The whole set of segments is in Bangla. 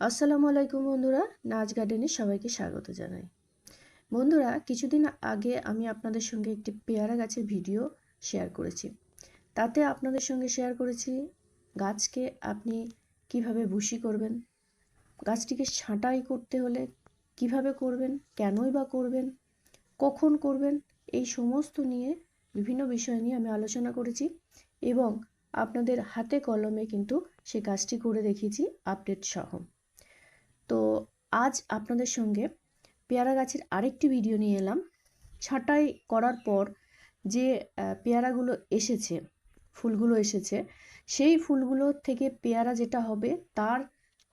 আসসালামু আলাইকুম বন্ধুরা, নাচ গার্ডেনে সবাইকে স্বাগত জানাই। বন্ধুরা, কিছুদিন আগে আমি আপনাদের সঙ্গে একটি পেয়ারা গাছের ভিডিও শেয়ার করেছি। তাতে আপনাদের সঙ্গে শেয়ার করেছি, গাছকে আপনি কীভাবে ভুসি করবেন, গাছটিকে ছাঁটাই করতে হলে কীভাবে করবেন, কেনই বা করবেন, কখন করবেন, এই সমস্ত নিয়ে বিভিন্ন বিষয় নিয়ে আমি আলোচনা করেছি এবং আপনাদের হাতে কলমে কিন্তু সে কাজটি করে দেখিয়েছি, আপডেট সহ। তো আজ আপনাদের সঙ্গে পেয়ারা গাছের আরেকটি ভিডিও নিয়ে এলাম। ছাঁটাই করার পর যে পেয়ারাগুলো এসেছে, ফুলগুলো এসেছে, সেই ফুলগুলো থেকে পেয়ারা যেটা হবে, তার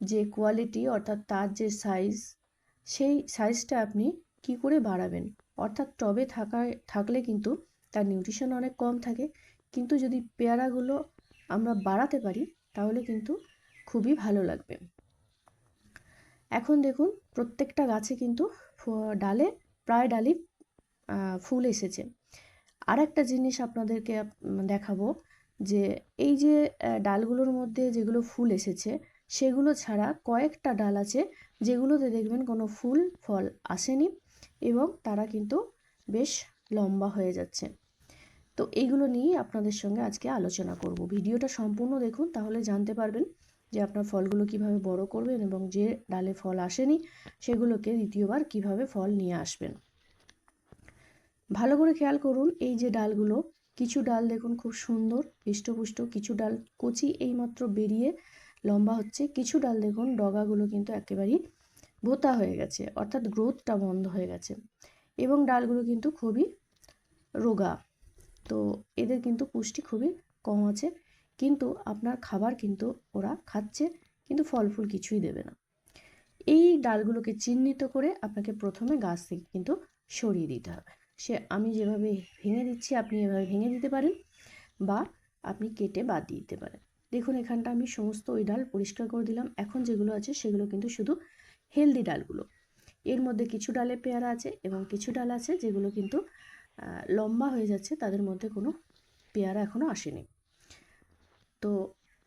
যে কোয়ালিটি অর্থাৎ তার যে সাইজ সেই সাইজটা আপনি কি করে বাড়াবেন? অর্থাৎ টবে থাকায়, থাকলে কিন্তু তার নিউট্রিশন অনেক কম থাকে। কিন্তু যদি পেয়ারাগুলো আমরা বাড়াতে পারি, তাহলে কিন্তু খুবই ভালো লাগবে। এখন দেখুন প্রত্যেকটা গাছে কিন্তু ডালে, প্রায় ডালই ফুল এসেছে। আর একটা জিনিস আপনাদেরকে দেখাবো যে এই যে ডালগুলোর মধ্যে যেগুলো ফুল এসেছে, সেগুলো ছাড়া কয়েকটা ডাল আছে যেগুলোতে দেখবেন কোনো ফুল, ফল আসেনি এবং তারা কিন্তু বেশ লম্বা হয়ে যাচ্ছে। তো এইগুলো নিয়েই আপনাদের সঙ্গে আজকে আলোচনা করব। ভিডিওটা সম্পূর্ণ দেখুন, তাহলে জানতে পারবেন যে আপনার ফলগুলো কীভাবে বড় করবেন এবং যে ডালে ফল আসেনি, সেগুলোকে দ্বিতীয়বার কীভাবে ফল নিয়ে আসবেন। ভালো করে খেয়াল করুন, এই যে ডালগুলো, কিছু ডাল দেখুন খুব সুন্দর হৃষ্টপুষ্ট কিছু ডাল কচি এইমাত্র বেরিয়ে লম্বা হচ্ছে, কিছু ডাল দেখুন ডগাগুলো কিন্তু একেবারেই ভোতা হয়ে গেছে, অর্থাৎ গ্রোথটা বন্ধ হয়ে গেছে এবং ডালগুলো কিন্তু খুবই রোগা। তো এদের কিন্তু পুষ্টি খুবই কম আছে। কিন্তু আপনার খাবার কিন্তু ওরা খাচ্ছে, কিন্তু ফল ফুল কিছুই দেবে না। এই ডালগুলোকে চিহ্নিত করে আপনাকে প্রথমে গাছ থেকে কিন্তু সরিয়ে দিতে হবে। সে আমি যেভাবে ভেঙে দিচ্ছি, আপনি এভাবে ভেঙে দিতে পারেন বা আপনি কেটে বাদ দিয়ে দিতে পারেন। দেখুন, এখানটা আমি সমস্ত ওই ডাল পরিষ্কার করে দিলাম। এখন যেগুলো আছে, সেগুলো কিন্তু শুধু হেলদি ডালগুলো। এর মধ্যে কিছু ডালে পেয়ারা আছে এবং কিছু ডাল আছে যেগুলো কিন্তু লম্বা হয়ে যাচ্ছে, তাদের মধ্যে কোনো পেয়ারা এখনও আসেনি। তো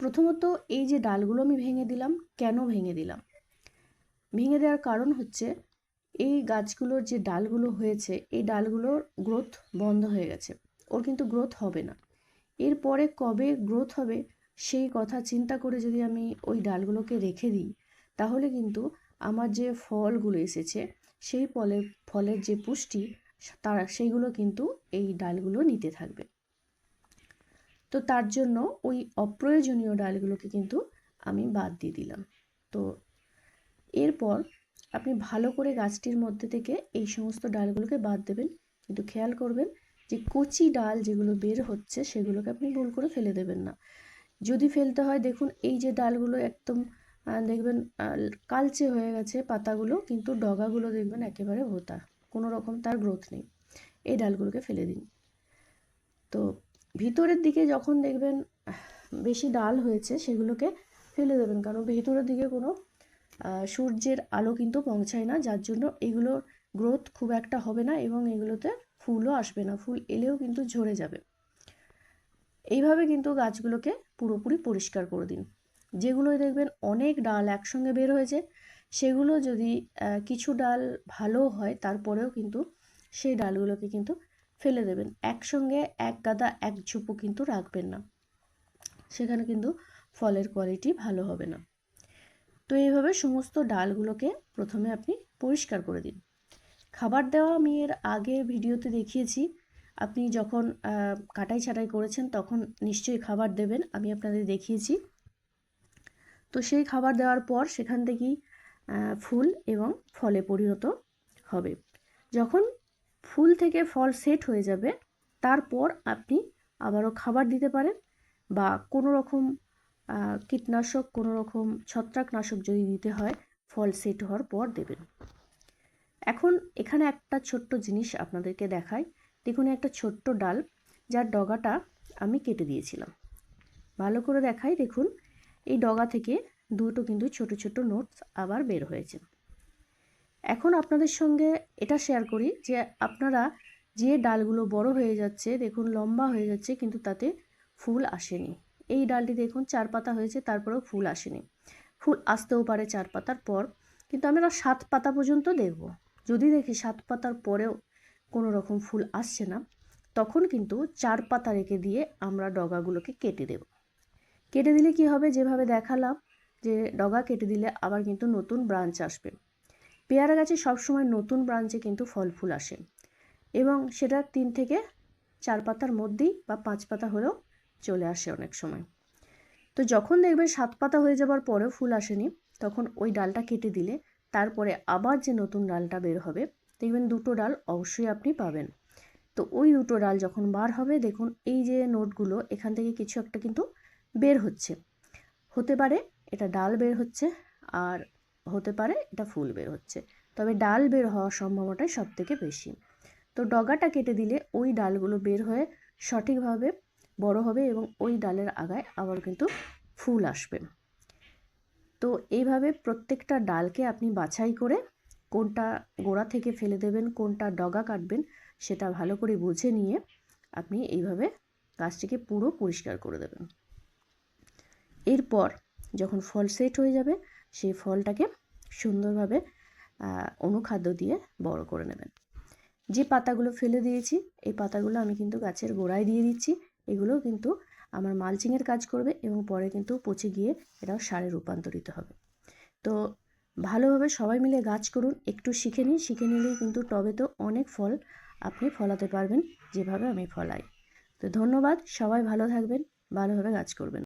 প্রথমত এই যে ডালগুলো আমি ভেঙে দিলাম, কেন ভেঙে দিলাম? ভেঙে দেওয়ার কারণ হচ্ছে এই গাছগুলোর যে ডালগুলো হয়েছে, এই ডালগুলোর গ্রোথ বন্ধ হয়ে গেছে। ওর কিন্তু গ্রোথ হবে না। এরপরে কবে গ্রোথ হবে সেই কথা চিন্তা করে যদি আমি ওই ডালগুলোকে রেখে দিই, তাহলে কিন্তু আমার যে ফলগুলো এসেছে, সেই ফলের ফলের যে পুষ্টি, তারা, সেইগুলো কিন্তু এই ডালগুলো নিতে থাকবে। তো তার জন্য ওই অপ্রয়োজনীয় ডালগুলোকে কিন্তু আমি বাদ দিয়ে দিলাম। তো এরপর আপনি ভালো করে গাছটির মধ্যে থেকে এই সমস্ত ডালগুলোকে বাদ দেবেন। কিন্তু খেয়াল করবেন যে কচি ডাল যেগুলো বের হচ্ছে সেগুলোকে আপনি ভুল করে ফেলে দেবেন না। যদি ফেলতে হয়, দেখুন এই যে ডালগুলো একদম দেখবেন কালচে হয়ে গেছে পাতাগুলো, কিন্তু ডগাগুলো দেখবেন একেবারে ভোতা। কোনো রকম তার গ্রোথ নেই। এই ডালগুলোকে ফেলে দিন। তো ভিতরের দিকে যখন দেখবেন বেশি ডাল হয়েছে, সেগুলোকে ফেলে দেবেন। কারণ ভিতরের দিকে কোনো সূর্যের আলো কিন্তু পৌঁছায় না। যার জন্য এগুলোর গ্রোথ খুব একটা হবে না এবং এগুলোতে ফুলও আসবে না। ফুল এলেও কিন্তু ঝরে যাবে। এইভাবে কিন্তু গাছগুলোকে পুরোপুরি পরিষ্কার করে দিন। যেগুলোই দেখবেন অনেক ডাল একসঙ্গে বের হয়েছে, সেগুলো যদি কিছু ডাল ভালো হয়, তারপরেও কিন্তু সেই ডালগুলোকে কিন্তু ফেলে দেবেন। একসঙ্গে এক গাদা, এক ঝুপো কিন্তু রাখবেন না। সেখানে কিন্তু ফলের কোয়ালিটি ভালো হবে না। তো এইভাবে সমস্ত ডালগুলোকে প্রথমে আপনি পরিষ্কার করে দিন। খাবার দেওয়া আমি এর আগে ভিডিওতে দেখিয়েছি। আপনি যখন কাটাই ছাটাই করেছেন তখন নিশ্চয়ই খাবার দেবেন, আমি আপনাদের দেখিয়েছি। তো সেই খাবার দেওয়ার পর সেখান থেকেই ফুল এবং ফলে পরিণত হবে। যখন ফুল থেকে ফল সেট হয়ে যাবে। তারপর আপনি আবারও খাবার দিতে পারেন বা কোনো রকম কীটনাশক, কোনো রকম ছত্রাকনাশক যদি দিতে হয়, ফল সেট হওয়ার পর দেবেন। এখন এখানে একটা ছোট্ট জিনিস আপনাদেরকে দেখাই। দেখুন, একটা ছোট্ট ডাল, যার ডগাটা আমি কেটে দিয়েছিলাম। ভালো করে দেখাই, দেখুন, এই ডগা থেকে দুটো কিন্তু ছোট ছোট নোটস আবার বের হয়েছে। এখন আপনাদের সঙ্গে এটা শেয়ার করি যে আপনারা যে ডালগুলো বড় হয়ে যাচ্ছে, দেখুন লম্বা হয়ে যাচ্ছে কিন্তু তাতে ফুল আসেনি। এই ডালটি দেখুন চার পাতা হয়েছে, তারপরেও ফুল আসেনি। ফুল আসতেও পারে চার পাতার পর, কিন্তু আমরা সাত পাতা পর্যন্ত দেখব। যদি দেখি সাত পাতার পরেও কোনো রকম ফুল আসছে না, তখন কিন্তু চার পাতা রেখে দিয়ে আমরা ডগাগুলোকে কেটে দেব। কেটে দিলে কি হবে? যেভাবে দেখালাম যে ডগা কেটে দিলে আবার কিন্তু নতুন ব্রাঞ্চ আসবে। পেয়ারা গাছে সবসময় নতুন ব্রাঞ্চে কিন্তু ফল ফুল আসে এবং সেটা তিন থেকে চার পাতার মধ্যেই বা পাঁচ পাতা হলেও চলে আসে অনেক সময়। তো যখন দেখবেন সাত পাতা হয়ে যাবার পরেও ফুল আসেনি, তখন ওই ডালটা কেটে দিলে তারপরে আবার যে নতুন ডালটা বের হবে, দেখবেন দুটো ডাল অবশ্যই আপনি পাবেন। তো ওই দুটো ডাল যখন বার হবে, দেখুন এই যে নোটগুলো, এখান থেকে কিছু একটা কিন্তু বের হচ্ছে। হতে পারে এটা ডাল বের হচ্ছে, আর হতে পারে, এটা ফুল বের হচ্ছে। তবে ডাল বের হওয়ার সম্ভাবনাটাই সব থেকে বেশি। তো ডগাটা কেটে দিলে ওই ডালগুলো বের হয়ে সঠিকভাবে বড় হবে এবং ওই ডালের আগায় আবার কিন্তু ফুল আসবে। তো এইভাবে প্রত্যেকটা ডালকে আপনি বাছাই করে কোনটা গোড়া থেকে ফেলে দেবেন, কোনটা ডগা কাটবেন, সেটা ভালো করে বুঝে নিয়ে আপনি এইভাবে গাছটিকে পুরো পরিষ্কার করে দেবেন। এরপর যখন ফল সেট হয়ে যাবে, সেই ফলটাকে সুন্দরভাবে অনুখাদ্য দিয়ে বড় করে নেবেন। যে পাতাগুলো ফেলে দিয়েছি, এই পাতাগুলো আমি কিন্তু গাছের গোড়ায় দিয়ে দিচ্ছি। এগুলো কিন্তু আমার মালচিংয়ের কাজ করবে এবং পরে কিন্তু পচে গিয়ে এটাও সারে রূপান্তরিত হবে। তো ভালোভাবে সবাই মিলে গাছ করুন, একটু শিখে নিন। শিখে নিলেই কিন্তু টবে তো অনেক ফল আপনি ফলাতে পারবেন, যেভাবে আমি ফলাই। তো ধন্যবাদ, সবাই ভালো থাকবেন, ভালোভাবে গাছ করবেন।